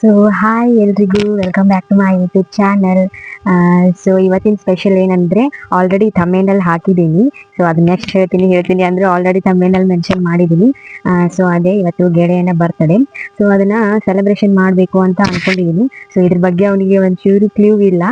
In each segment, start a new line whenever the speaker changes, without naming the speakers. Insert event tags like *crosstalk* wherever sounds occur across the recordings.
So hi ಎಲ್ರಿಗೂ. Welcome back to my YouTube channel so ಇವತ್ತಿನ special ಏನಂದ್ರೆ already ತಮ್ಮೇನಲ್ಲಿ ಹಾಕಿದ್ದೀನಿ. ಸೊ ಅದು ನೆಕ್ಸ್ಟ್ ಹೇಳ್ತೀನಿ ಹೇಳ್ತೀನಿ ಅಂದ್ರೆ ಆಲ್ರೆಡಿ ತಮ್ಮೇನಲ್ಲಿ ಮೆನ್ಷನ್ ಮಾಡಿದ್ದೀನಿ. ಸೊ ಅದೇ ಇವತ್ತು ಗೆಳೆಯನ ಬರ್ತದೆ ಸೊ ಅದನ್ನ ಸೆಲೆಬ್ರೇಷನ್ ಮಾಡಬೇಕು ಅಂತ ಅನ್ಕೊಂಡಿದ್ದೀನಿ. ಸೊ ಇದ್ರ ಬಗ್ಗೆ ಅವನಿಗೆ ಒಂಚೂರು ಕ್ಲೂ ಇಲ್ಲ.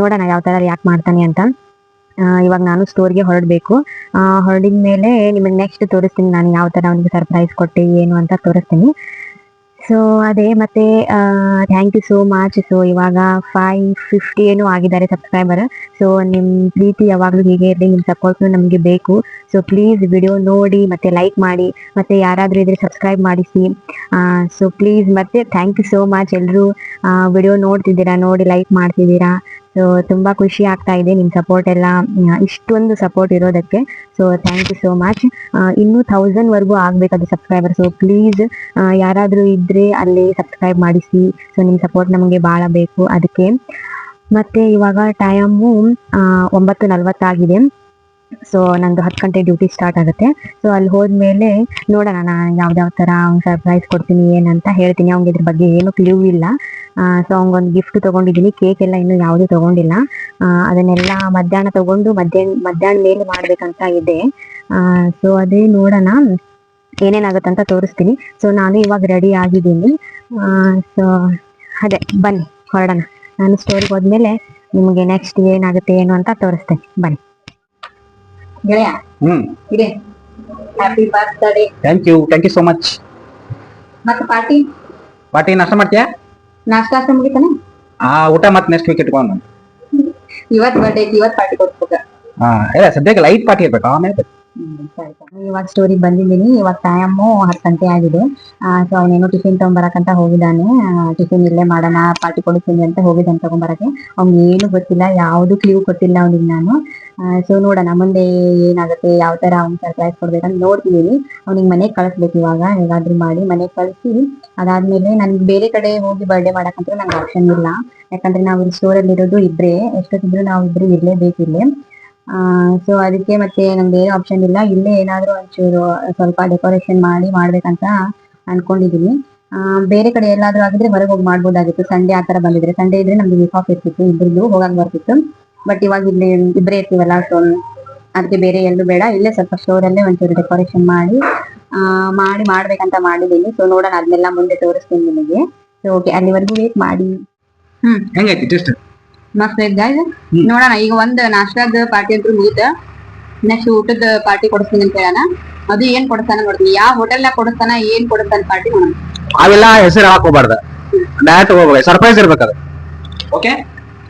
ನೋಡೋಣ ಯಾವ ಥರ ಯಾಕೆ ಮಾಡ್ತಾನೆ ಅಂತ. ಇವಾಗ ನಾನು ಸ್ಟೋರ್ಗೆ ಹೊರಡಬೇಕು. ಹೊರಡಿದ ಮೇಲೆ ನಿಮಗೆ ನೆಕ್ಸ್ಟ್ ತೋರಿಸ್ತೀನಿ ನಾನು ಯಾವ ಥರ ಅವನಿಗೆ ಸರ್ಪ್ರೈಸ್ ಕೊಟ್ಟೆ, ಏನು ಅಂತ ತೋರಿಸ್ತೀನಿ. ಸೊ ಅದೇ ಮತ್ತೆ thank you so much so ಇವಾಗ ಫೈವ್ ಫಿಫ್ಟಿ ಏನು ಆಗಿದ್ದಾರೆ ಸಬ್ಸ್ಕ್ರೈಬರ್ ಸೊ ನಿಮ್ಮ ಪ್ರೀತಿ ಯಾವಾಗಲೂ ಹೀಗೆ ಇರಲಿ ನಿಮ್ಮ ಸಪೋರ್ಟ್ನು ನಮಗೆ ಬೇಕು. ಸೊ ಪ್ಲೀಸ್ ವಿಡಿಯೋ ನೋಡಿ, ಮತ್ತೆ ಲೈಕ್ ಮಾಡಿ, ಮತ್ತೆ ಯಾರಾದರೂ ಇದ್ರೆ ಸಬ್ಸ್ಕ್ರೈಬ್ ಮಾಡಿಸಿ. ಸೊ ಪ್ಲೀಸ್ ಮತ್ತೆ ಥ್ಯಾಂಕ್ ಯು ಸೋ ಮಚ್ ಎಲ್ಲರೂ ವಿಡಿಯೋ ನೋಡ್ತಿದ್ದೀರಾ, ನೋಡಿ ಲೈಕ್ ಮಾಡ್ತಿದ್ದೀರಾ. ಸೊ ತುಂಬಾ ಖುಷಿ ಆಗ್ತಾ ಇದೆ ನಿಮ್ಮ ಸಪೋರ್ಟ್ ಎಲ್ಲ. ಇಷ್ಟೊಂದು ಸಪೋರ್ಟ್ ಇರೋದಕ್ಕೆ. So thank you so much ಇನ್ನೂ ಥೌಸಂಡ್ವರೆಗೂ ಆಗ್ಬೇಕು ಅದು ಸಬ್ಸ್ಕ್ರೈಬರ್ ಸೊ ಪ್ಲೀಸ್ ಯಾರಾದರೂ ಇದ್ರೆ ಅಲ್ಲಿ ಸಬ್ಸ್ಕ್ರೈಬ್ ಮಾಡಿಸಿ. ಸೊ ನಿಮ್ಮ ಸಪೋರ್ಟ್ ನಮಗೆ ಭಾಳ ಬೇಕು. ಅದಕ್ಕೆ ಮತ್ತೆ ಇವಾಗ ಟೈಮು ಒಂಬತ್ತು ನಲ್ವತ್ತಾಗಿದೆ. ಸೊ ನಂದು ಹತ್ತು ಗಂಟೆ ಡ್ಯೂಟಿ ಸ್ಟಾರ್ಟ್ ಆಗುತ್ತೆ. ಸೊ ಅಲ್ಲಿ ಹೋದ್ಮೇಲೆ ನೋಡೋಣ, ನಾನು ಯಾವ್ದಾವ ಥರ ಸರ್ಪ್ರೈಸ್ ಕೊಡ್ತೀನಿ, ಏನಂತ ಹೇಳ್ತೀನಿ. ಅವ್ನಿಗೆ ಇದ್ರ ಬಗ್ಗೆ ಏನು ಕ್ಲೂ ಇಲ್ಲ. ಸೊ ಅವಂಗೊಂದು ಗಿಫ್ಟ್ ತೊಗೊಂಡಿದ್ದೀನಿ. ಕೇಕ್ ಎಲ್ಲ ಇನ್ನೂ ಯಾವುದೂ ತಗೊಂಡಿಲ್ಲ. ಅದನ್ನೆಲ್ಲ ಮಧ್ಯಾಹ್ನ ತಗೊಂಡು ಮಧ್ಯಾಹ್ನ ಮಧ್ಯಾಹ್ನ ಮೇಲೆ ಮಾಡ್ಬೇಕಂತ ಇದೆ. ಸೊ ಅದೇ ನೋಡೋಣ. ಏನೇನಾಗುತ್ತಂತ ತೋರಿಸ್ತೀನಿ. ಸೊ ನಾನು ಇವಾಗ ರೆಡಿ ಆಗಿದ್ದೀನಿ. ಸೊ ಅದೇ ಬನ್ನಿ ಹೊರಡೋಣ. ನಾನು ಸ್ಟೋರಿಗೆ ಹೋದ್ಮೇಲೆ ನಿಮಗೆ ನೆಕ್ಸ್ಟ್ ಏನಾಗುತ್ತೆ ಏನು ಅಂತ ತೋರಿಸ್ತೇನೆ. ಬನ್ನಿ. ಗೆಳೆಯ
ಹ್ಮ್.
ಇದೆ. Happy birthday
thank you thank you so much
ಮತ್ತೆ ಪಾರ್ಟಿ?
ಪಾರ್ಟಿ ನಾಷ್ಟ ಮಾಡ್ತೀಯಾ?
ನಾಷ್ಟಾ ಮುಗಿತಾನೆ?
ಆ ಊಟ ಮತ್ತೆ ನೆಕ್ಸ್ಟ್ ವೀಕ್ ಇಟ್ಕೊಂಡು ನಾನು
ಇವತ್ ಬರ್ಡೇ ಇವತ್ ಪಾರ್ಟಿ ಕೊಡ್ಬೇಕು
ಹಾ ಇಲ್ಲ ಸದ್ಯಕ್ಕೆ ಲೈಟ್ ಪಾರ್ಟಿ ಇರ್ಬೇಕು ಆಮೇಲೆ.
ಇವಾಗ ಸ್ಟೋರಿಗೆ ಬಂದಿದ್ದೀನಿ. ಇವಾಗ ಟೈಮ್ ಹತ್ತು ಗಂಟೆ ಆಗಿದೆ. ಸೊ ಅವನೇನು ಟಿಫಿನ್ ತಗೊಂಬರಕಂತ ಹೋಗಿದ್ದಾನೆ. ಟಿಫಿನ್ ಇಲ್ಲೇ ಮಾಡೋಣ ಪಾರ್ಟಿ ಕೊಡಿಸ್ತೀನಿ ಅಂತ ಹೋಗಿದ್ದಾನೆ ತಗೊಂಬರಕ್ಕೆ. ಅವ್ನಿಗೆ ಏನು ಗೊತ್ತಿಲ್ಲ, ಯಾವುದು ಕ್ಲೀವ್ ಕೊಟ್ಟಿಲ್ಲ ಅವನಿಗೆ ನಾನು. ಸೊ ನೋಡೋಣ, ಮುಂದೆ ಏನಾಗುತ್ತೆ, ಯಾವ ತರ ಅವ್ನು ಸರ್ಪ್ರೈಸ್ ಕೊಡ್ಬೇಕಂತ ನೋಡ್ತಿದ್ದೀನಿ ಅವ್ನಿಗೆ ಮನೆಗೆ ಕಳಿಸ್ಬೇಕು ಇವಾಗ ಹೇಗಾದ್ರೂ ಮಾಡಿ ಮನೆಗೆ ಕಳಿಸಿ. ಅದಾದ್ಮೇಲೆ ನನ್ಗೆ ಬೇರೆ ಕಡೆ ಹೋಗಿ ಬರ್ಡೇ ಮಾಡಕ್ಕಂತೂ ನಂಗೆ ಆಪ್ಷನ್ ಇಲ್ಲ. ಯಾಕಂದ್ರೆ ನಾವು ಇಲ್ಲಿ ಸ್ಟೋರಲ್ಲಿ ಇರೋದು ಇಬ್ರೇ. ಎಷ್ಟೊತ್ತಿದ್ರು ನಾವು ಇಬ್ರು ಇರಲೇಬೇಕಿಲ್ಲೇ ಸೊ ಅದಕ್ಕೆ ಮತ್ತೆ ನಮ್ಗೆ ಏನು ಆಪ್ಷನ್ ಇಲ್ಲ. ಇಲ್ಲೇ ಏನಾದರೂ ಒಂಚೂರು ಸ್ವಲ್ಪ ಡೆಕೋರೇಷನ್ ಮಾಡಿ ಮಾಡ್ಬೇಕಂತ ಅನ್ಕೊಂಡಿದೀನಿ. ಬೇರೆ ಕಡೆ ಎಲ್ಲಾದ್ರೂ ಆಗಿದ್ರೆ ಹೊರಗೆ ಹೋಗಿ ಮಾಡ್ಬೋದಾಗಿತ್ತು. ಸಂಡೇ ಆ ತರ ಬಂದಿದ್ರೆ. ಸಂಡೇ ಇದ್ರೆ ನಮ್ಗೆ ವೀಕ್ ಆಫ್ ಇರ್ತಿತ್ತು. ಇಬ್ಬರದ್ದು ಹೋಗಕ್ ಬರ್ತಿತ್ತು. ಬಟ್ ಇವಾಗ ಇಲ್ಲಿ ಇಬ್ಬರೇ ಇರ್ತೀವಲ್ಲ ಸೊ ಅದಕ್ಕೆ ಬೇರೆ ಎಲ್ಲೂ ಬೇಡ. ಇಲ್ಲೇ ಸ್ವಲ್ಪ ಸ್ಟೋರಲ್ಲೇ ಒಂಚೂರು ಡೆಕೋರೇಷನ್ ಮಾಡಿ ಮಾಡಿ ಮಾಡ್ಬೇಕಂತ ಮಾಡಿದೀನಿ. ಸೊ ನೋಡೋಣ, ಅದನ್ನೆಲ್ಲ ಮುಂದೆ ತೋರಿಸ್ತೀನಿ ನಿಮಗೆ. ಸೊ ಓಕೆ ಅಲ್ಲಿವರೆಗೂ ವೇಟ್ ಮಾಡಿ. ಹ್ಮ್ ಮಸ್ತ್ ಐತ್. ನೋಡೋಣ ಈಗ ಒಂದ್ ನಾಷ್ಟಾದ ಪಾರ್ಟಿ ಅಂತೂ ಮುಗಿತ. ನೆಕ್ಸ್ಟ್ ಊಟದ ಪಾರ್ಟಿ ಕೊಡಿಸ್ತೀನಿ ಅಂತ ಹೇಳೋಣ. ಅದು ಏನ್ ಕೊಡ್ತಾನ ನೋಡ್ತೀನಿ. ಯಾವ ಹೋಟೆಲ್ ಕೊಡಿಸ್ತಾನ ಏನ್ ಕೊಡಿಸ್ತಾನ ಪಾರ್ಟಿ ನೋಡೋಣ.
ಅವೆಲ್ಲ ಹೆಸರು ಹಾಕ್ ಹೋಗ್ಬಾರ್ದ ಡೈರೆಕ್ಟ್ ಹೋಗ್ಬೇಕು. ಸರ್ಪ್ರೈಸ್ ಅದು. ಓಕೆ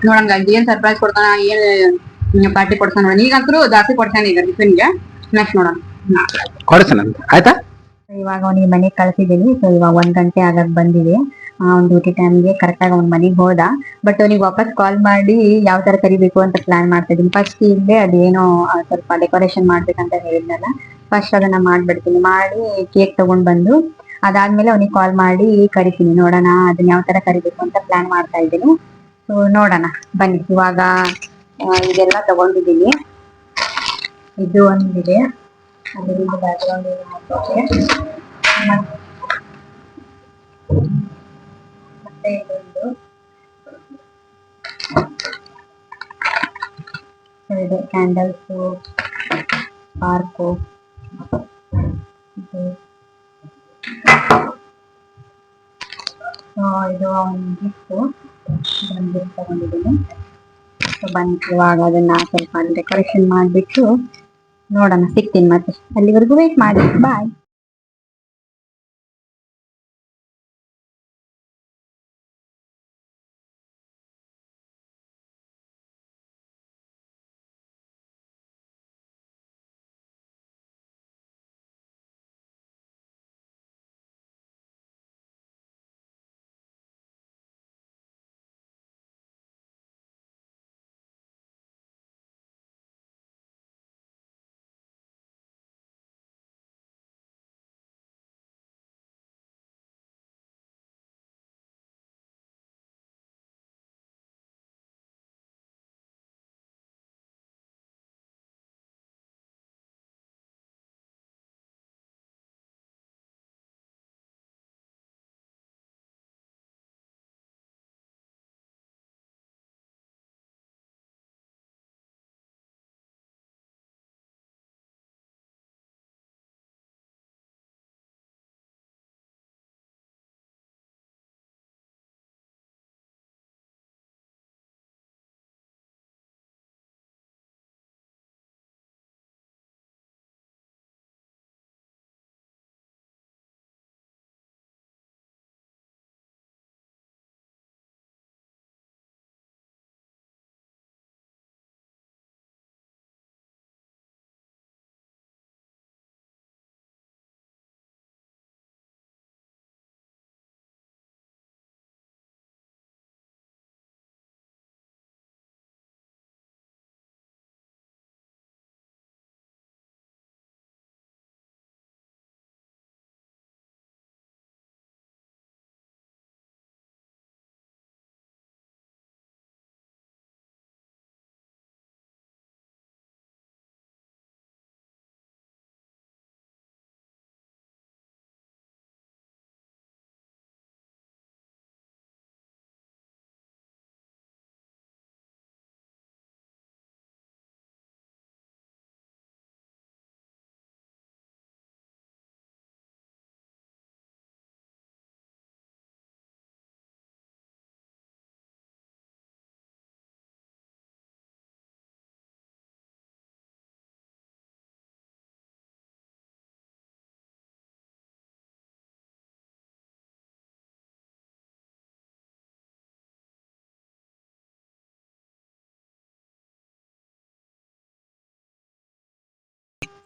ನೋಡೋಣ ಏನ್ ಸರ್ಪ್ರೈಸ್ ಕೊಡ್ತಾನ ಏನ್ ಪಾರ್ಟಿ ಕೊಡ್ತಾನ ನೋಡೋಣ. ಈಗಂತೂ ಜಾಸ್ತಿ ಕೊಡ್ತಾನೆ ಈಗ ಟಿಫಿನ್ಗೆ ನೆಕ್ಸ್ಟ್ ನೋಡೋಣ.
ಕೊಡಿಸ್ತಾನ ಆಯ್ತಾ?
ಇವಾಗ ಅವನಿಗೆ ಮನೆಗೆ ಕಳ್ಸಿದ್ದೀನಿ. ಸೊ ಇವಾಗ ಒಂದ್ ಗಂಟೆ ಆಗಕ್ ಬಂದಿದೆ. ಅವ್ನ ಡ್ಯೂಟಿ ಟೈಮ್ಗೆ ಕರೆಕ್ಟ್ ಆಗಿ ಅವ್ನ ಮನೆಗೆ ಹೋದ. ಬಟ್ ಅವನಿಗೆ ವಾಪಸ್ ಕಾಲ್ ಮಾಡಿ ಯಾವ ತರ ಕರಿಬೇಕು ಅಂತ ಪ್ಲಾನ್ ಮಾಡ್ತಾ ಇದೀನಿ ಫಸ್ಟ್ ಇಲ್ಲೇ ಅದೇನೋ ಸ್ವಲ್ಪ ಡೆಕೋರೇಷನ್ ಮಾಡ್ಬೇಕಂತ ಹೇಳಿದ್ನಲ್ಲ. ಫಸ್ಟ್ ಅದನ್ನ ಮಾಡ್ಬಿಡ್ತೀನಿ. ಮಾಡಿ ಕೇಕ್ ತಗೊಂಡ್ ಬಂದು, ಅದಾದ್ಮೇಲೆ ಅವನಿಗೆ ಕಾಲ್ ಮಾಡಿ ಕರಿತೀನಿ. ನೋಡೋಣ ಅದನ್ನ ಯಾವ ತರ ಕರಿಬೇಕು ಅಂತ ಪ್ಲಾನ್ ಮಾಡ್ತಾ ಇದ್ದೀನಿ. ಸೊ ನೋಡೋಣ. ಬನ್ನಿ. ಇವಾಗ ಇದೆಲ್ಲ ತಗೊಂಡಿದ್ದೀನಿ. ಇದು ಒಂದಿದೆ. ಅದರಿಂದ ಬ್ಯಾಕ್ಗ್ರೌಂಡ್ ಹಾಕೋಕೆ ಮತ್- ಮತ್ತೆ ಇದೊಂದು So ಇದೆ ಕ್ಯಾಂಡಲ್ಸು ಸ್ಪಾರ್ಕು ಸೊ ಇದು ಒಂದು ಗಿಫ್ಟು ಇದೊಂದು ಗಿಫ್ಟ್ ತಗೊಂಡಿದ್ದೀನಿ ಸೊ ಬನ್ನಿ ಇವಾಗ ಅದನ್ನ ಸ್ವಲ್ಪ ಡೆಕೋರೇಷನ್ ಮಾಡಿಬಿಟ್ಟು ನೋಡೋಣ ಸಿಗ್ತೀನಿ ಮತ್ತೆ ಅಲ್ಲಿವರೆಗೂ ವೇಟ್ ಮಾಡಿ ಬಾಯ್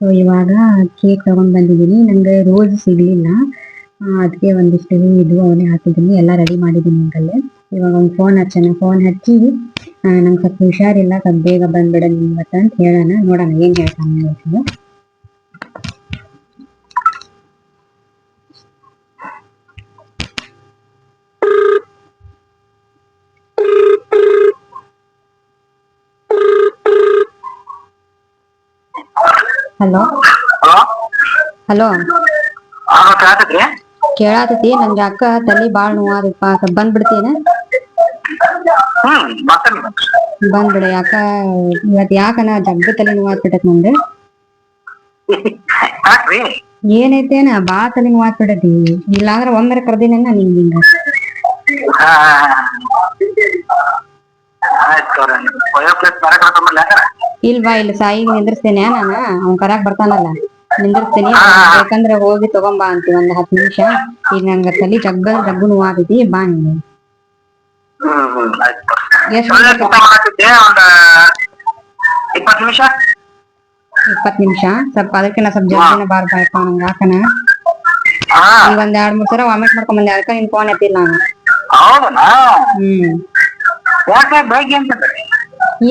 ಸೊ ಇವಾಗ ಕೇಕ್ ತಗೊಂಡ್ ಬಂದಿದ್ದೀನಿ ನನಗೆ ರೋಸ್ ಸಿಗಲಿಲ್ಲ. ಅದಕ್ಕೆ ಒಂದಿಷ್ಟು ಇದು ಅವನೇ ಹಾಕಿದ್ದೀನಿ ಎಲ್ಲ ರೆಡಿ ಮಾಡಿದ್ದೀನಿ ನಿಂಗಲ್ಲೇ ಇವಾಗ ಒಂದು ಫೋನ್ ಹಚ್ಚೋಣ. ಫೋನ್ ಹಚ್ಚಿ ನಂಗೆ ಸ್ವಲ್ಪ ಹುಷಾರಿಲ್ಲ. ಸ್ವಲ್ಪ ಬೇಗ ಬಂದ್ಬಿಡ ನಿಮ್ಗೆ ಅಂತ ಹೇಳೋಣ. ನೋಡೋಣ ಏನ್ ಹೇಳ್ತಾನೆ ಹೇಳ್ತೀನಿ ಹಲೋ.
ಹಲೋ.
ಕೇಳಾತತಿ ನಂಗೆ ಅಕ್ಕ ತಲೆ ಬಾಳ್ ನೋವಾದಪ್ಪ ಬಂದ್ಬಿಡ್ತೇನೆ. ಬಂದ್ಬಿಡ ಯಾಕ ಇವತ್ ಯಾಕನ ಜಗ್ಗ ತಲೆ ನೋವಾಗ್ಬಿಟ್ಟತ್ ನಂಗೆ ಏನೈತೇನ ಬಾ ತಲೆ ನೋವಾಗ್ಬಿಟ್ಟತಿ. ಇಲ್ಲಾಂದ್ರ ಒಮ್ಮೆ ಕರ್ದಿನ ನಿಂಗೆ ಹಿಂಗ.
ಆಯ್ತು ಪ್ಲೇಸ್ ಬೇರೆ ತೊಗೊಂಬರ್ಲಿ ಹಂಗಾರ
ಇಲ್ವಾ ಇಲ್ಲಿ ಸಾಯಿ ನಿಂದ್ರಸ್ತೇನೆ ನಾನು? ಅವ್ನ್ ಕರಾಕ್ ಬರ್ತಾನಲ್ಲ. ನಿಂದ್ರಸ್ತೇನಿ. ಯಾಕಂದ್ರೆ ಹೋಗಿ ತಗೊಂಬಾ ಅಂತಿ ಒಂದ್ ಹತ್ ನಿಮಿಷ. ಈಗ ನಂಗ ತಲಿ ಜಗ್ಗ ಜಗ್ಗು ನೋವಾಗೈತಿ. ಬಾ ನೀನು.
ಒಳ್ಳೆ
ನಿಮಿಷ? ಇಪ್ಪತ್ ನಿಮಿಷ? ಸ್ವಲ್ಪ ಅದಕ್ಕಿನ್ನ ಸ್ವಲ್ಪ ಜಲ್ದಿನ ಬಾರ್ಬಾಯಪ್ಪ ನಂಗ ಯಾಕನ
ಹಾ.
ಈಗ ಒಂದ್ ಎರಡ್ ಮೂರ್ ಸಲ ವಾಮಿಟ್ ಮಾಡ್ಕೊಂಡ್ ಬಂದೆ ಅದಕ್ಕ ನಿನ್ ಫೋನ್ ಎತ್ತಿಲ್ಲ ನಾನು. ಹ್ಮ್.
ಯಾಕೆ ಬೆಳಿಗ್ಗೆ ಅಂತಂದ್ರಿ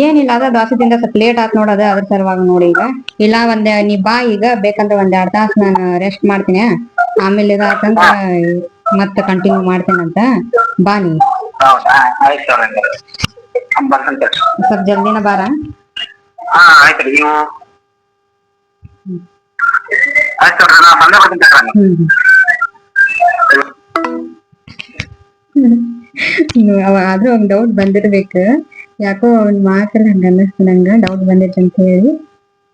ಏನಿಲ್ಲ ಅದ ದೋಸೆ ತಿಂದ ಸ್ವಲ್ಪ ಲೇಟ್ ಆತ್ ನೋಡದ ಅದ್ರ ಸಲುವಾಗಿ ನೋಡಿ ಈಗ. ಇಲ್ಲ ಒಂದ್ ನೀ ಬಾ ಈಗ ಬೇಕಂದ್ರೆ ಒಂದ್ ಎರಡ್ ತಾಸ್ ನಾನು ರೆಸ್ಟ್ ಮಾಡ್ತೀನಿ. ಆಮೇಲೆ ಇದಾತಂದ್ರ ಮತ್ತೆ ಕಂಟಿನ್ಯೂ ಮಾಡ್ತೇನಂತ ಬಾ ನೀ. ಸ್ವಲ್ಪ ಜಲ್ದಿನ ಬಾರ? ಆದ್ರೂ ಒಂದ್ ಡೌಟ್ ಬಂದಿರ್ಬೇಕು. ಯಾಕೋ ಅವ್ನ ಮಾತ್ರ ಹಂಗ ಅನ್ನಿಸ್ತು ನಂಗ ಡೌಟ್ ಬಂದೈತೆ ಅಂತ ಹೇಳಿ.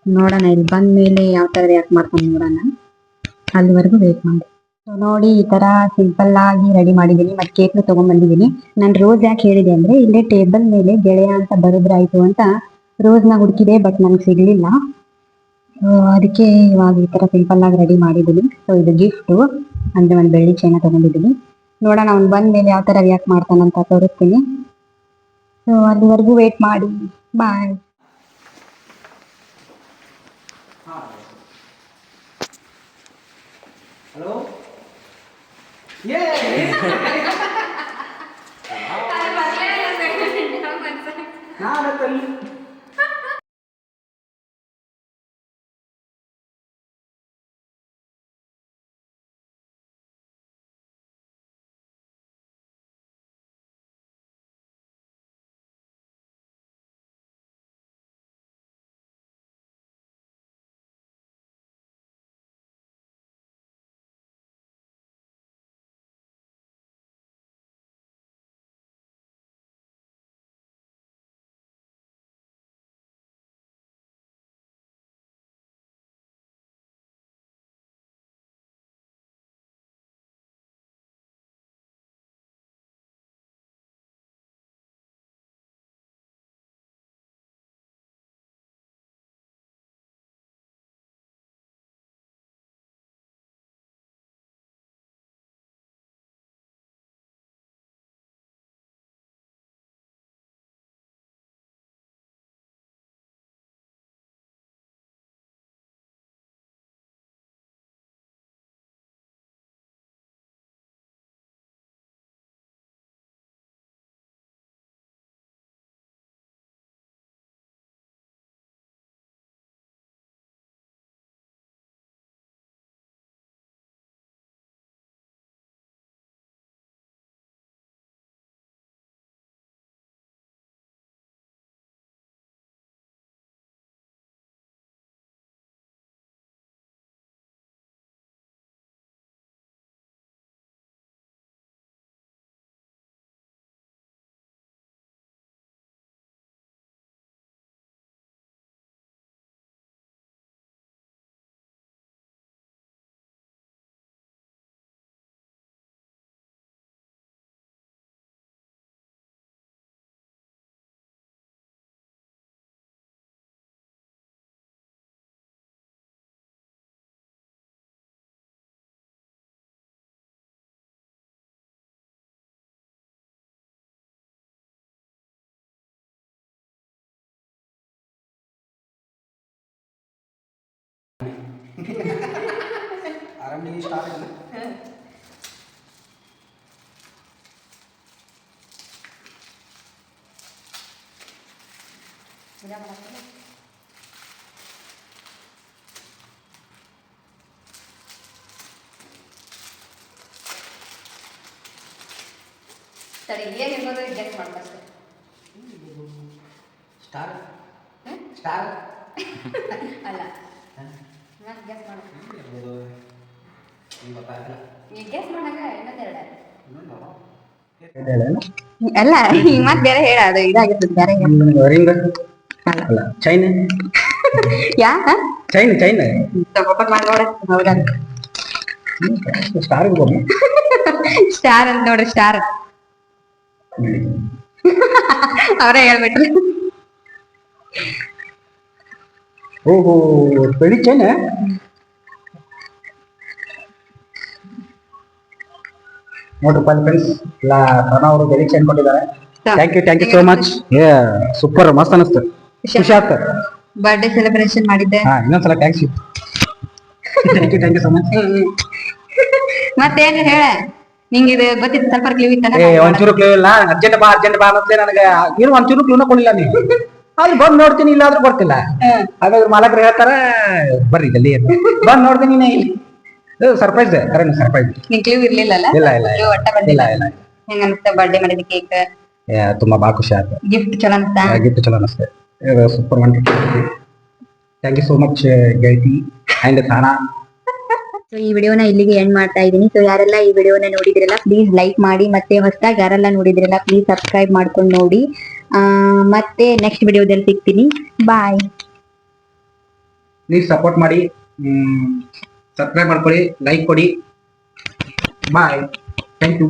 ನೋಡೋಣ, ಇಲ್ಲಿ ಬಂದ ಮೇಲೆ ಯಾವ ತರ ರಿಯಾಕ್ಟ್ ಮಾಡ್ಕೊಂಡು ನೋಡೋಣ. ಅಲ್ಲಿವರೆಗೂ ವೇಟ್ ಮಾಡಿ. ಸೊ ನೋಡಿ, ಈ ತರ ಸಿಂಪಲ್ ಆಗಿ ರೆಡಿ ಮಾಡಿದ್ದೀನಿ, ಮತ್ತೆ ಕೇಕ್ ತಗೊಂಡ್ ಬಂದಿದ್ದೀನಿ ನಾನು ರೋಸ್ ಯಾಕೆ ಹೇಳಿದೆ ಅಂದ್ರೆ, ಇಲ್ಲೇ ಟೇಬಲ್ ಮೇಲೆ ಗೆಳೆಯ ಅಂತ ಬರೋದ್ರಾಯ್ತು ಅಂತ ರೋಸ್ನ ಹುಡುಕಿದೆ ಬಟ್ ನನಗೆ ಸಿಗ್ಲಿಲ್ಲ. ಅದಕ್ಕೆ ಇವಾಗ ಈ ತರ ಸಿಂಪಲ್ ಆಗಿ ರೆಡಿ ಮಾಡಿದ್ದೀನಿ. ಸೊ ಇದು ಗಿಫ್ಟ್ ಅಂದ್ರೆ ಒಂದ್ ಬೆಳ್ಳಿ ಚೈನ ತಗೊಂಡಿದ್ದೀನಿ. ನೋಡೋಣ, ಅವ್ನು ಬಂದ ಮೇಲೆ ಯಾವ ತರ ರಿಯಾಕ್ಟ್ ಮಾಡ್ತಾನಂತ ತೋರಿಸ್ತೀನಿ. ಸೊ ಅಲ್ಲಿವರೆಗೂ ವೇಟ್ ಮಾಡಿ. ಬಾಯ್ *laughs*
ಹಲೋ ಏ ನಾನು ಆರಾಮಿಗೆ ಸ್ಟಾರ್
ತಡಿ ಏನಿರ್ಬೋದು ಮಾಡ್ಬೇಕು
ಸ್ಟಾರ್? ಸ್ಟಾರ್
ಅಲ್ಲ. ಮತ್ತೆ ಗೆಸ್ ಮಾಡು
ನಿಮ್ಗೆ ಗೊತ್ತಾಗಲ್ಲ.
ಈಗ ಗೆಸ್ ಮಾಡಾಗ ಇನ್ನೊಂದೆರಡು.
ಅಲ್ಲ ಮತ್ ಬೇರೆ ಹೇಳ ಅದು ಇದಾಗಿರ್ತದೆ ಬೇರೆ
ರಿಂಗ್ ಅಲ್ಲ chain. *laughs*
Yeah
chain chain.
Open ಮಾಡಿ ನೋಡ ಹೌದಾ
ಸ್ಟಾರ್
ಸ್ಟಾರ್ ಅಂತ ನೋಡ್ರಿ ಸ್ಟಾರ್ *laughs* ಅವರೇ ಹೇಳ್ಬಿಟ್ರಿ.
ಓಹೋ ಬೆಳಿ ಚೈನ್ ನೋಡ್ರಪ್ಪ ಫ್ರೆಂಡ್ಸ್ ಇಲ್ಲ ಪ್ರಣವ್ ಅವರು ಬೆಳಿ ಅನ್ಕೊಂಡಿದ್ದಾರೆ thank you thank you so much ಏ ಸೂಪರ್ ಮಸ್ತ್ ಅನಿಸ್ತು. ಖುಷಿ ಆಗ್ತದೆ
ಬರ್ಡೇ ಸೆಲೆಬ್ರೇಷನ್ ಮಾಡಿದ್ದೆ.
ಹಾ ಇನ್ನೊಂದ್ಸಲ thanks you thank you thank you so much
ಮತ್ತೇನು ಹೇಳ? ನಿಂಗೆ ಇದು ಗೊತ್ತಿತ್ತು ಸ್ವಲ್ಪ ಕ್ಲೀವ್ ಇತ್ತಲ್ಲ?
ಏ ಒಂಚೂರು ಕ್ಲೂ ಇಲ್ಲ ಅರ್ಜೆಂಟ್ ಬಾ ಅರ್ಜೆಂಟ್ ಬಾ ಮತ್ತೆ ನನಗೆ ಏನು ಒಂಚೂರು ಕ್ಲೂನ ಕೊಡಲಿಲ್ಲ ನೀವು ಅಲ್ಲಿ ಬಂದ್ ನೋಡ್ತೀನಿ ಇಲ್ಲ ಆದ್ರೂ ಬರ್ತಿಲ್ಲ ಹಾಗಾದ್ರೆ ಮಾಲಕರು ಹೇಳ್ತಾರ ಬರ್ರಿ ಜಲ್ದಿ ಅಂತ. ಬಂದ್ ನೋಡ್ತೀನಿ ಇಲ್ಲಿ. ಸರ್ಪ್ರೈಸ್ ಕರೆಕ್ಟ್ ಸರ್ಪ್ರೈಸ್
ನಿಂಗೆ ಕ್ಲೀವ್ ಇರ್ಲಿಲ್ಲ ಅಲ್ಲ?
ಇಲ್ಲ ಇಲ್ಲ
ಕ್ಲೀವ್ ಒಟ್ಟ
ಇಲ್ಲ
ಬಂದಿಲ್ಲ.
ಇಲ್ಲ
ಹೆಂಗ ಅನ್ಸ್ತ ಬರ್ಡೇ ಮಾಡಿದ ಕೇಕ್
ತುಂಬಾ ಬಾ ಖುಷಿ ಆಯ್ತು.
ಗಿಫ್ಟ್ ಚಲೋ ಅನ್ಸ್ತಾ
ಗಿಫ್ಟ್ ಚಲೋ ಅನಿಸ್ತೆ super one thank you so much ಗೆಳತಿ ಅಂಡ್ ತಾಣ
ಸೊ ಈ ವಿಡಿಯೋನ ಇಲ್ಲಿಗೆ ಎಂಡ್ ಮಾಡ್ತಾ ಇದ್ದೀನಿ. ಸೊ ಯಾರೆಲ್ಲ ಈ ವಿಡಿಯೋನ ನೋಡಿದ್ರಲ್ಲ ಪ್ಲೀಸ್ ಲೈಕ್ ಮಾಡಿ ಮತ್ತೆ ಹೊಸದಾಗಿ ಯಾರೆಲ್ಲ ನೋಡಿದ್ರಲ್ಲ ಪ್ಲೀಸ್ ಸಬ್ಸ್ಕ್ರೈಬ್ ಮಾಡ್ಕೊಂಡು ನೋಡಿ. ಮತ್ತೆ ನೆಕ್ಸ್ಟ್ ವಿಡಿಯೋದಲ್ಲಿ ಸಿಗ್ತೀನಿ. ಬಾಯ್
ನೀವ್ ಸಪೋರ್ಟ್ ಮಾಡಿ ಸಬ್ಸ್ಕ್ರೈಬ್ ಮಾಡ್ಕೊಳ್ಳಿ ಲೈಕ್ ಕೊಡಿ. Bye thank you